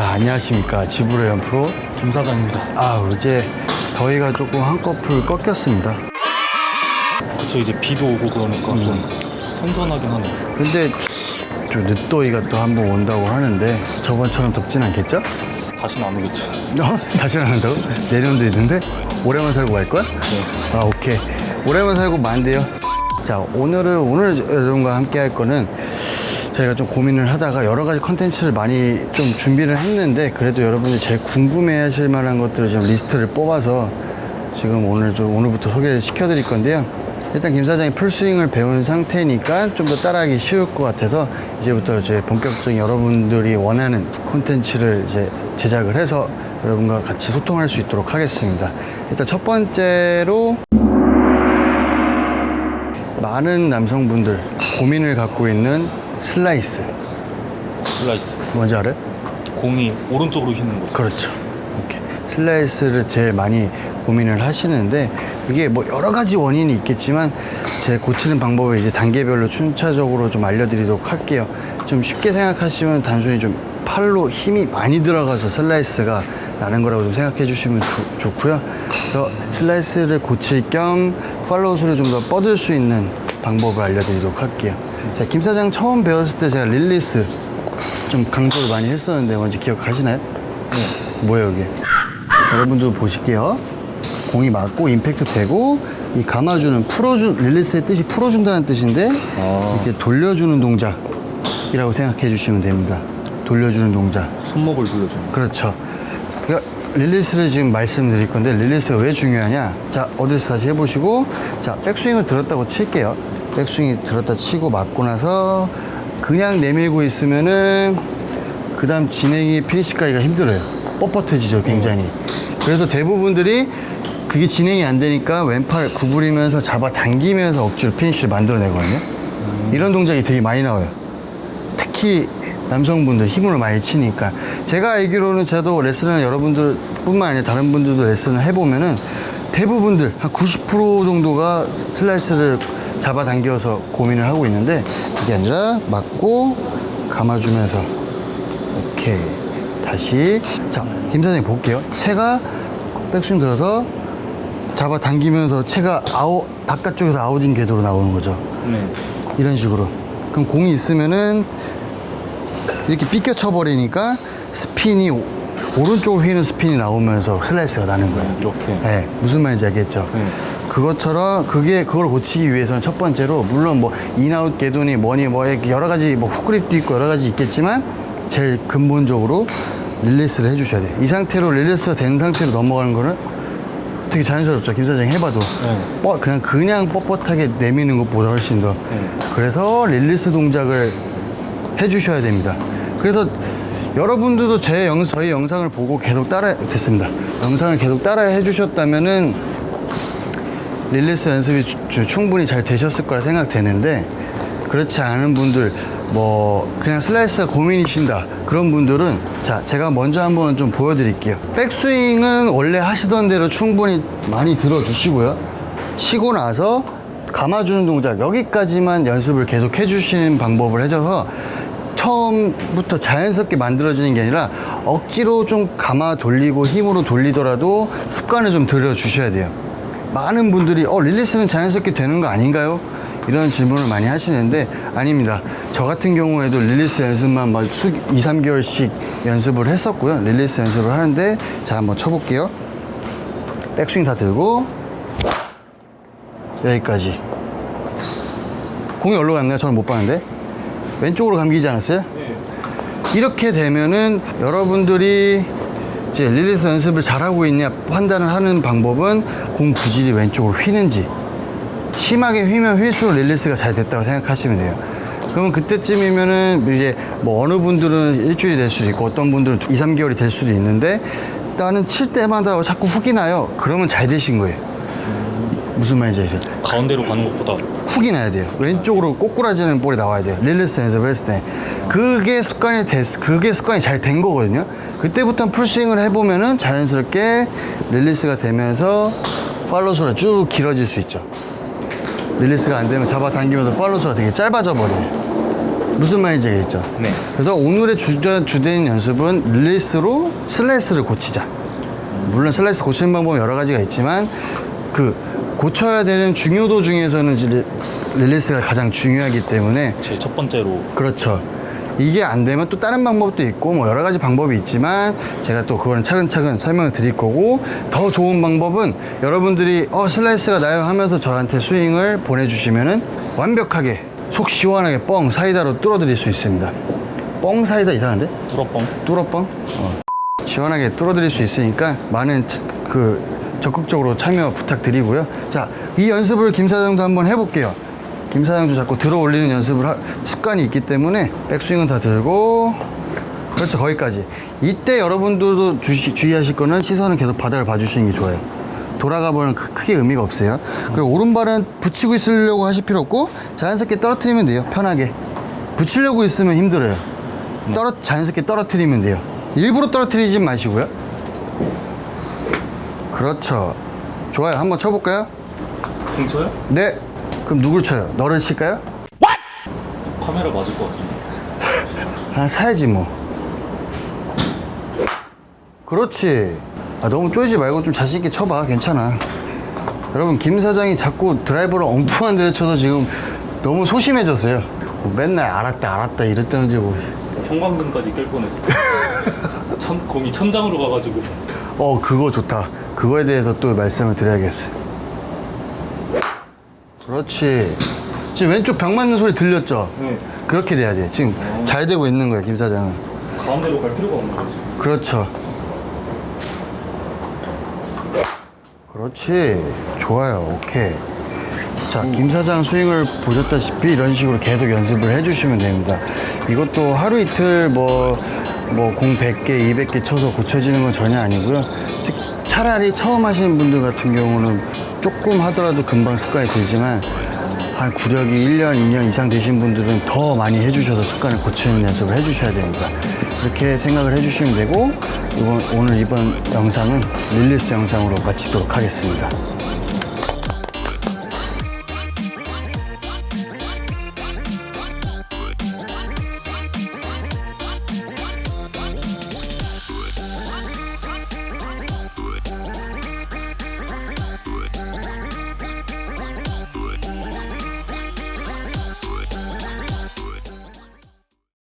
자, 안녕하십니까. 지브레 연프로. 김 사장입니다. 아, 이제 더위가 조금 한꺼풀 꺾였습니다. 저 이제 비도 오고 그러니까 좀 선선하긴 하네. 근데 좀 늦더위가 또 한 번 온다고 하는데 저번처럼 덥진 않겠죠? 다시는 안 오겠죠. 어? 다시 안 한다고? 내년도 있는데? 올해만 살고 갈 거야? 네. 아, 오케이. 올해만 살고 만대요. 자, 오늘은, 오늘 여러분과 함께 할 거는 저희가 좀 고민을 하다가 여러 가지 컨텐츠를 많이 좀 준비를 했는데 그래도 여러분이 제일 궁금해 하실 만한 것들을 좀 리스트를 뽑아서 지금 오늘 좀 오늘부터 소개를 시켜드릴 건데요. 일단 김 사장이 풀스윙을 배운 상태니까 좀 더 따라하기 쉬울 것 같아서 이제부터 이제 본격적인 여러분들이 원하는 콘텐츠를 이제 제작을 해서 여러분과 같이 소통할 수 있도록 하겠습니다. 일단 첫 번째로 많은 남성분들 고민을 갖고 있는 슬라이스 슬라이스. 뭔지 알아요? 공이 오른쪽으로 휘는 거. 그렇죠. 이렇게 슬라이스를 제일 많이 고민을 하시는데 이게 뭐 여러 가지 원인이 있겠지만 제 고치는 방법을 이제 단계별로 순차적으로 좀 알려드리도록 할게요. 좀 쉽게 생각하시면 단순히 좀 팔로 힘이 많이 들어가서 슬라이스가 나는 거라고 좀 생각해 주시면 좋- 좋고요. 그래서 슬라이스를 고칠 겸 팔로우 수를 좀 더 뻗을 수 있는 방법을 알려드리도록 할게요. 자, 김 사장 처음 배웠을 때 제가 릴리스 좀 강조를 많이 했었는데 뭔지 기억하시나요? 네. 뭐예요 이게? 여러분들 보실게요. 공이 맞고 임팩트 되고 이 감아주는 풀어준 릴리스의 뜻이 풀어준다는 뜻인데 이렇게 돌려주는 동작이라고 생각해 주시면 됩니다. 돌려주는 동작. 손목을 돌려주는 그렇죠. 그러니까 릴리스를 지금 말씀드릴 건데 릴리스가 왜 중요하냐? 자 어디서 다시 해보시고 자 백스윙을 들었다고 칠게요. 백스윙이 들었다 치고 맞고 나서 그냥 내밀고 있으면은 그 다음 진행이 피니시까지가 힘들어요. 뻣뻣해지죠 굉장히. 그래서 대부분들이 그게 진행이 안 되니까 왼팔 구부리면서 잡아 당기면서 억지로 피니시를 만들어내거든요. 이런 동작이 되게 많이 나와요. 특히 남성분들 힘을 많이 치니까 제가 알기로는 저도 레슨을 여러분들 뿐만 아니라 다른 분들도 레슨을 해보면은 대부분들 한 90% 정도가 슬라이스를 잡아당겨서 고민을 하고 있는데 그게 아니라 맞고 감아주면서 오케이 다시 자김 사장님 볼게요 채가 백스윙 들어서 잡아당기면서 채가 아웃 바깥쪽에서 아웃인 궤도로 나오는 거죠 네. 이런 식으로. 그럼 공이 있으면은 이렇게 삐껴 쳐 버리니까 스핀이 오- 오른쪽으로 휘는 스핀이 나오면서 슬라이스가 나는 거예요. 이렇게. 네, 무슨 말인지 알겠죠? 네. 그것처럼 그게 그걸 고치기 위해서는 첫 번째로 물론 뭐 인아웃 궤도니 뭐니 뭐 여러 가지 뭐 훅그립도 있고 여러 가지 있겠지만 제일 근본적으로 릴리스를 해주셔야 돼요. 이 상태로 릴리스가 된 상태로 넘어가는 거는 되게 자연스럽죠. 김 사장이 해봐도 네. 뻐- 그냥 그냥 뻣뻣하게 내미는 것보다 훨씬 더. 네. 그래서 릴리스 동작을 해주셔야 됩니다. 그래서 여러분들도 제 영, 저희 영상을 보고 계속 따라 됐습니다. 영상을 계속 따라 해주셨다면은 릴리스 연습이 주- 주- 충분히 잘 되셨을 거라 생각되는데 그렇지 않은 분들 뭐 그냥 슬라이스가 고민이신다 그런 분들은 자 제가 먼저 한번 좀 보여드릴게요 백스윙은 원래 하시던 대로 충분히 많이 들어주시고요 치고 나서 감아주는 동작 여기까지만 연습을 계속 해주시는 방법을 해줘서 처음부터 자연스럽게 만들어지는 게 아니라 억지로 좀 감아 돌리고 힘으로 돌리더라도 습관을 좀 들여주셔야 돼요. 많은 분들이 어 릴리스는 자연스럽게 되는 거 아닌가요? 이런 질문을 많이 하시는데 아닙니다. 저 같은 경우에도 릴리스 연습만 막 수, 2, 3개월씩 연습을 했었고요. 릴리스 연습을 하는데 자 한번 쳐볼게요. 백스윙 다 들고 여기까지. 공이 어디로 갔나요? 저는 못 봤는데. 왼쪽으로 감기지 않았어요? 이렇게 되면은 여러분들이 이제 릴리스 연습을 잘하고 있냐 판단을 하는 방법은 공 구질이 왼쪽으로 휘는지 심하게 휘면 휠수록 릴리스가 잘 됐다고 생각하시면 돼요. 그러면 그때쯤이면은 이제 뭐 어느 분들은 일주일이 될 수도 있고 어떤 분들은 2, 3개월이 될 수도 있는데 나는 칠 때마다 자꾸 훅이 나요. 그러면 잘 되신 거예요. 무슨 말인지 아시죠? 가운데로 가는 것보다 훅이 나야 돼요. 왼쪽으로 꼬꾸라지는 볼이 나와야 돼요. 릴리스 연습을 했을 때. 그게 습관이 됐, 그게 습관이 잘 된 거거든요. 그때부터 풀스윙을 해보면은 자연스럽게 릴리스가 되면서 팔로수가 쭉 길어질 수 있죠. 릴리스가 안 되면 잡아당기면서 팔로수가 되게 짧아져 버려요. 무슨 말인지 알겠죠? 네. 그래서 오늘의 주저, 주된 연습은 릴리스로 슬라이스를 고치자. 물론 슬라이스 고치는 방법은 여러 가지가 있지만 그 고쳐야 되는 중요도 중에서는 릴리스가 가장 중요하기 때문에 제일 첫 번째로 그렇죠. 이게 안 되면 또 다른 방법도 있고 뭐 여러 가지 방법이 있지만 제가 또 그거는 차근차근 설명을 드릴 거고 더 좋은 방법은 여러분들이 어 슬라이스가 나요 하면서 저한테 스윙을 보내주시면은 완벽하게 속 시원하게 뻥 사이다로 뚫어드릴 수 있습니다. 뻥 사이다 이상한데? 뚫어뻥 뚫어뻥? 어. 시원하게 뚫어드릴 수 있으니까 많은 치- 그 적극적으로 참여 부탁드리고요. 자, 이 연습을 김 사장도 한번 해볼게요. 김 사장도 자꾸 들어 올리는 연습을 하- 습관이 있기 때문에 백스윙은 다 들고 그렇죠 거기까지. 이때 여러분들도 주시, 주의하실 거는 시선은 계속 바닥을 봐주시는 게 좋아요. 돌아가 보면 크- 크게 의미가 없어요. 그리고 오른발은 붙이고 있으려고 하실 필요 없고 자연스럽게 떨어뜨리면 돼요. 편하게. 붙이려고 있으면 힘들어요. 떨어 자연스럽게 떨어뜨리면 돼요. 일부러 떨어뜨리지 마시고요. 그렇죠. 좋아요. 한번 쳐볼까요? 공 쳐요? 네. 그럼 누굴 쳐요? 너를 칠까요? 카메라 맞을 것 같은데 하나 사야지 뭐. 그렇지. 아, 너무 쪼이지 말고 좀 자신 있게 쳐봐. 괜찮아. 여러분 김 사장이 자꾸 드라이버를 엉뚱한 데를 쳐서 지금 너무 소심해졌어요. 뭐 맨날 알았다 알았다 이랬다는지 뭐. 형광등까지 깰 뻔했어 천, 공이 천장으로 가가지고 어 그거 좋다. 그거에 대해서 또 말씀을 드려야겠어. 그렇지. 지금 왼쪽 벽 맞는 소리 들렸죠? 네. 그렇게 돼야 돼. 지금 잘 되고 있는 거야 김 사장은. 가운데로 갈 필요가 없는 거지 그렇죠. 그렇지. 좋아요. 오케이. 자, 김 사장 스윙을 보셨다시피 이런 식으로 계속 연습을 해주시면 됩니다. 이것도 하루 이틀 뭐, 뭐, 공 100개, 200개 쳐서 고쳐지는 건 전혀 아니고요. 특- 차라리 처음 하시는 분들 같은 경우는 조금 하더라도 금방 습관이 들지만 한 구력이 1년, 2년 이상 되신 분들은 더 많이 해주셔서 습관을 고치는 연습을 해주셔야 됩니다. 그렇게 생각을 해주시면 되고, 이번, 오늘 이번 영상은 릴리스 영상으로 마치도록 하겠습니다.